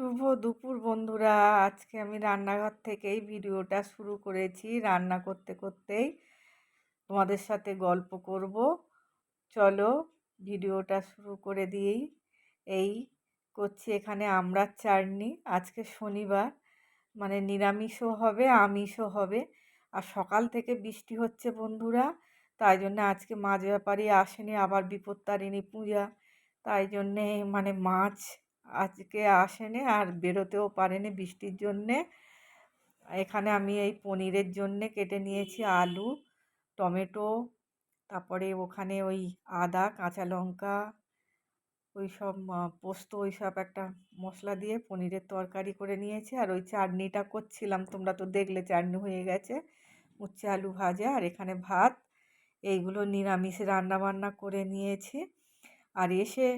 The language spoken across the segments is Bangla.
শুভ দুপুর বন্ধুরা। আজকে আমি রান্নাঘর থেকেই ভিডিওটা শুরু করেছি রান্না করতে করতেই। তোমাদের সাথে গল্প করব। চলো ভিডিওটা শুরু করে দিই। এই করছি এখানে আমড়ার চাটনি। আজকে শনিবার মানে নিরামিষও হবে, আমিষও হবে। আর সকাল থেকে বৃষ্টি হচ্ছে বন্ধুরা, তাই জন্য আজকে মাছ ব্যাপারী আসেনি, আবার বিপত্তারিণী পূজা। তাই জন্যে মানে মাছ আজকে আসেনি আর বেরোতেও পারেনি বৃষ্টির জন্যে। এখানে আমি এই পনিরের জন্যে কেটে নিয়েছি আলু, টমেটো, তারপরে ওখানে ওই আদা, কাঁচা লঙ্কা, ওই সব পোস্ত, ওই সব একটা মশলা দিয়ে পনিরের তরকারি করে নিয়েছি। আর ওই চাটনিটা করছিলাম, তোমরা তো দেখলে চাটনি হয়ে গেছে, উচ্ছে আলু ভাজা আর এখানে ভাত। এইগুলো নিরামিষ রান্না বান্না করে নিয়েছি। আর এসে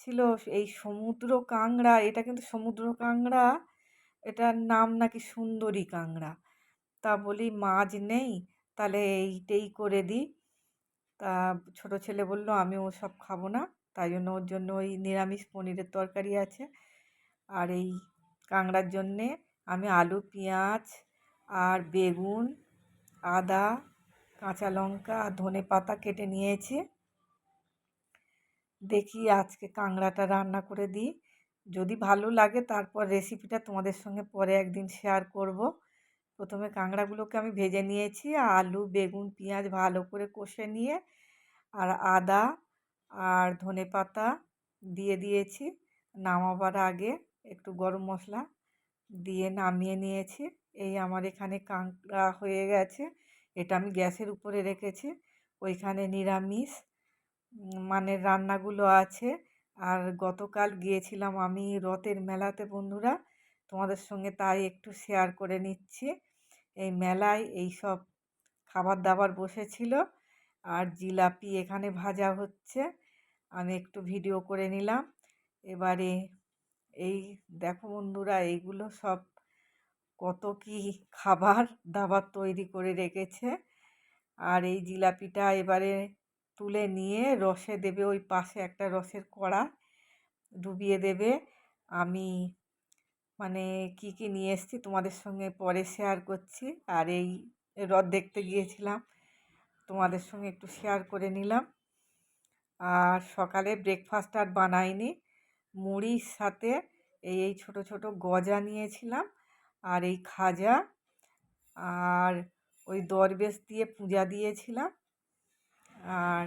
ছিল এই সমুদ্র কাংড়া এটা কিন্তু সমুদ্র কাংড়া এটার নাম নাকি সুন্দরী কাংড়া তা বলি মাছ নেই, তাহলে এইটাই করে দিই। তা ছোট ছেলে বলল আমি ওসব খাব না। তাই জন্য ওর জন্য ওই নিরামিষ পনিরের তরকারি আছে। আর এই কাঁকড়ার জন্যে আমি আলু, পেঁয়াজ আর বেগুন, আদা, কাঁচা লঙ্কা আর ধনে পাতা কেটে নিয়েছি। দেখি আজকে কাঁকড়াটা রান্না করে দিই। যদি ভালো লাগে তারপর রেসিপিটা তোমাদের সঙ্গে পরে একদিন শেয়ার করব। প্রথমে কাঁকড়াগুলোকে আমি ভেজে নিয়েছি, আলু, বেগুন, পেঁয়াজ ভালো করে কষে নিয়ে আর আদা আর ধনে পাতা দিয়ে দিয়েছি। নামাবার আগে একটু গরম মশলা দিয়ে নামিয়ে নিয়েছি। এই আমার এখানে কাঁকড়া হয়ে গেছে। এটা আমি গ্যাসের উপরে রেখেছি। ওইখানে নিরামিষ। মানে রান্নাগুলো আছে। আর গতকাল গিয়েছিলাম আমি রথের মেলাতে বন্ধুরা। তোমাদের সঙ্গে তাই একটু শেয়ার করে নিচ্ছি। এই মেলায় এই সব খাবার দাবার বসেছিল। আর জিলাপি এখানে ভাজা হচ্ছে। আমি একটু ভিডিও করে নিলাম। এবারে এই দেখো বন্ধুরা, এইগুলো সব কত কি খাবার দাবার তৈরি করে রেখেছে। আর এই জিলাপিটা এবারে তুলে নিয়ে রসে দেবে ওই পাশে একটা রসের কড়া ডুবিয়ে দেবে। আমি মানে কি কি নিয়ে এসেছি তোমাদের সঙ্গে পরে শেয়ার করছি। আর এই রথ দেখতে গিয়েছিলাম, তোমাদের সঙ্গে একটু শেয়ার করে নিলাম। আর সকালে ব্রেকফাস্ট আর বানাইনি, মুড়ির সাথে এই এই ছোটো ছোটো গজা নিয়েছিলাম আর এই খাজা আর ওই দরবেশ দিয়ে পূজা দিয়েছিলাম। আর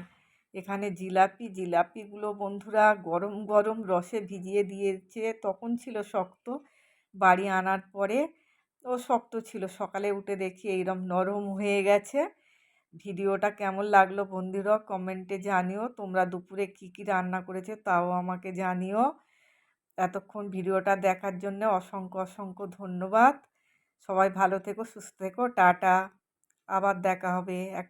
এখানে জিলাপি, জিলাপিগুলো বন্ধুরা গরম গরম রসে ভিজিয়ে দিয়েছে, তখন ছিল শক্ত। বাড়ি আনার পরে ও শক্ত ছিল। সকালে উঠে দেখি এইরকম নরম হয়ে গেছে। ভিডিওটা কেমন লাগল বন্ধুরা কমেন্টে জানিও। তোমরা দুপুরে কি কি রান্না করেছ তাও আমাকে জানিও। এতক্ষণ ভিডিওটা দেখার জন্য অসংখ্য অসংখ্য ধন্যবাদ। সবাই ভালো থেকো, সুস্থ থেকো। টাটা। আবার দেখা হবে। এক